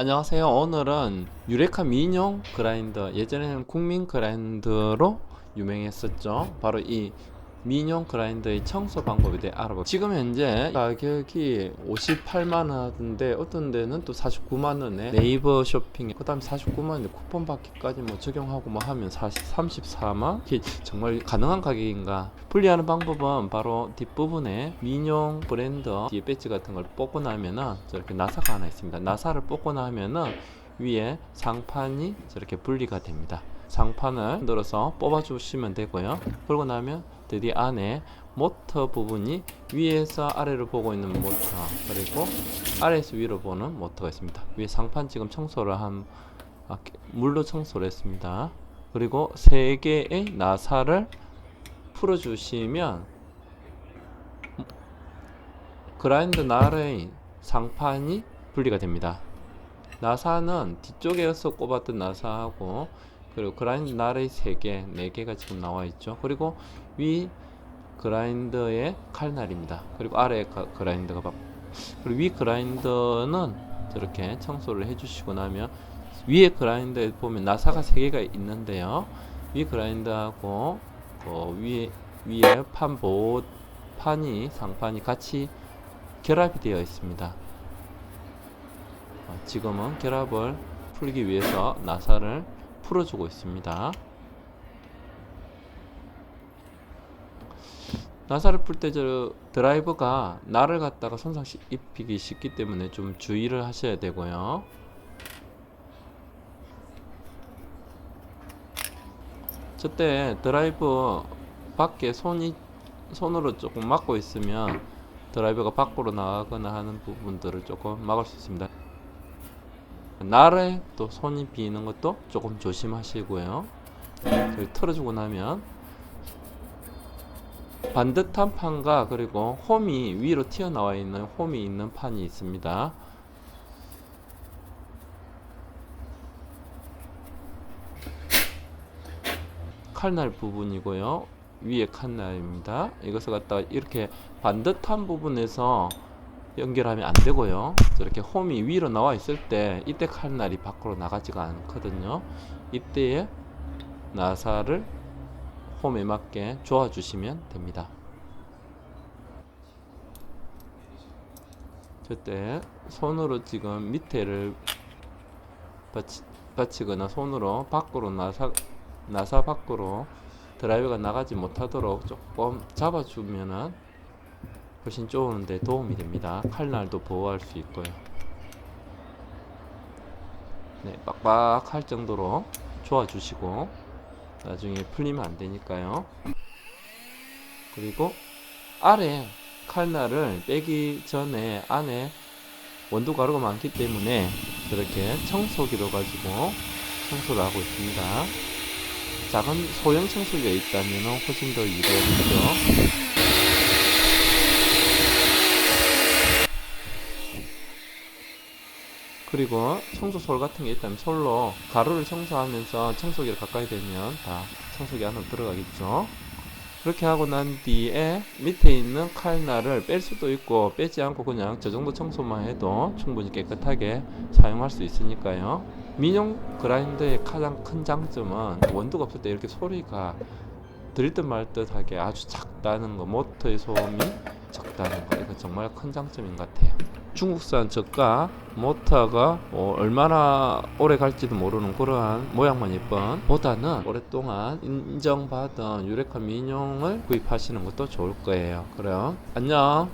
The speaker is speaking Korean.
안녕하세요. 오늘은 유레카 민용 그라인더 예전에는 국민 그라인더로 유명했었죠. 바로 이 민용 그라인더의 청소 방법에 대해 알아보. 지금 현재 가격이 58만 원 하던데 어떤 데는 또 49만 원에 네이버 쇼핑에 그다음에 49만 원에 쿠폰 받기까지 뭐 적용하고 뭐 하면 40, 34만 이게 정말 가능한 가격인가? 분리하는 방법은 바로 뒷부분에 민용 브랜드 뒤에 배지 같은 걸 뽑고 나면은 저렇게 나사가 하나 있습니다. 나사를 뽑고 나면은 위에 상판이 저렇게 분리가 됩니다. 상판을 들어서 뽑아 주시면 되고요. 그러고 나면 드디어 안에 모터 부분이 위에서 아래로 보고 있는 모터 그리고 아래에서 위로 보는 모터가 있습니다. 위에 상판 지금 청소를 한 아, 물로 청소를 했습니다. 그리고 세 개의 나사를 풀어 주시면 그라인더 나의 상판이 분리가 됩니다. 나사는 뒤쪽에서 꼽았던 나사하고 그리고 그라인더 나의 3개, 4개가 지금 나와 있죠. 그리고 위 그라인더의 칼날입니다. 그리고 아래 가- 그라인더가 막 그리고 위 그라인더는 저렇게 청소를 해주시고 나면 위에 그라인더에 보면 나사가 3개가 있는데요. 위 그라인더하고 그 위에 위에 판 보호 판이 상판이 같이 결합이 되어 있습니다. 어, 지금은 결합을 풀기 위해서 나사를 풀어주고 있습니다. 나사를 풀 때 저 드라이버가 날을 갖다가 손상 시- 입히기 쉽기 때문에 좀 주의를 하셔야 되고요. 저때 드라이버 밖에 손이 손으로 조금 막고 있으면 드라이버가 밖으로 나가거나 하는 부분들을 조금 막을 수 있습니다. 날에 또 손이 비는 것도 조금 조심하시고요. 틀어주고 나면 반듯한 판과 그리고 홈이 위로 튀어나와 있는 홈이 있는 판이 있습니다. 칼날 부분이고요. 위에 칼날입니다. 이것을 갖다가 이렇게 반듯한 부분에서 연결하면 안 되고요. 저렇게 홈이 위로 나와 있을 때 이때 칼날이 밖으로 나가지가 않거든요. 이때에 나사를 홈에 맞게 조아 주시면 됩니다. 저때 손으로 지금 밑에를 받치, 받치거나 손으로 밖으로 나사 나사 밖으로 드라이버가 나가지 못하도록 조금 잡아주면은 훨씬 좋은데 도움이 됩니다. 칼날도 보호할 수 있고요. 네, 빡빡할 정도로 조아주시고 나중에 풀리면 안 되니까요. 그리고 아래 칼날을 빼기 전에 안에 원두 가루가 많기 때문에 저렇게 청소기로 가지고 청소를 하고 있습니다. 작은 소형 청소기가 있다면 훨씬 더 유리하겠죠. 그리고 청소솔 같은 게 있다면 솔로 가루를 청소하면서 청소기를 가까이 대면 다 청소기 안으로 들어가겠죠. 그렇게 하고 난 뒤에 밑에 있는 칼날을 뺄 수도 있고 빼지 않고 그냥 저 정도 청소만 해도 충분히 깨끗하게 사용할 수 있으니까요. 민용 그라인더의 가장 큰 장점은 원두가 없을 때 이렇게 소리가 들리듯 말듯 하게 아주 작다는 거, 모터의 소음이 적다는 거, 이거 정말 큰 장점인 것 같아요. 중국산 저가 모터가 뭐 얼마나 오래 갈지도 모르는 그러한 모양만 예쁜 보다는 오랫동안 인정받은 유레카 민용을 구입하시는 것도 좋을 거예요. 그럼 안녕.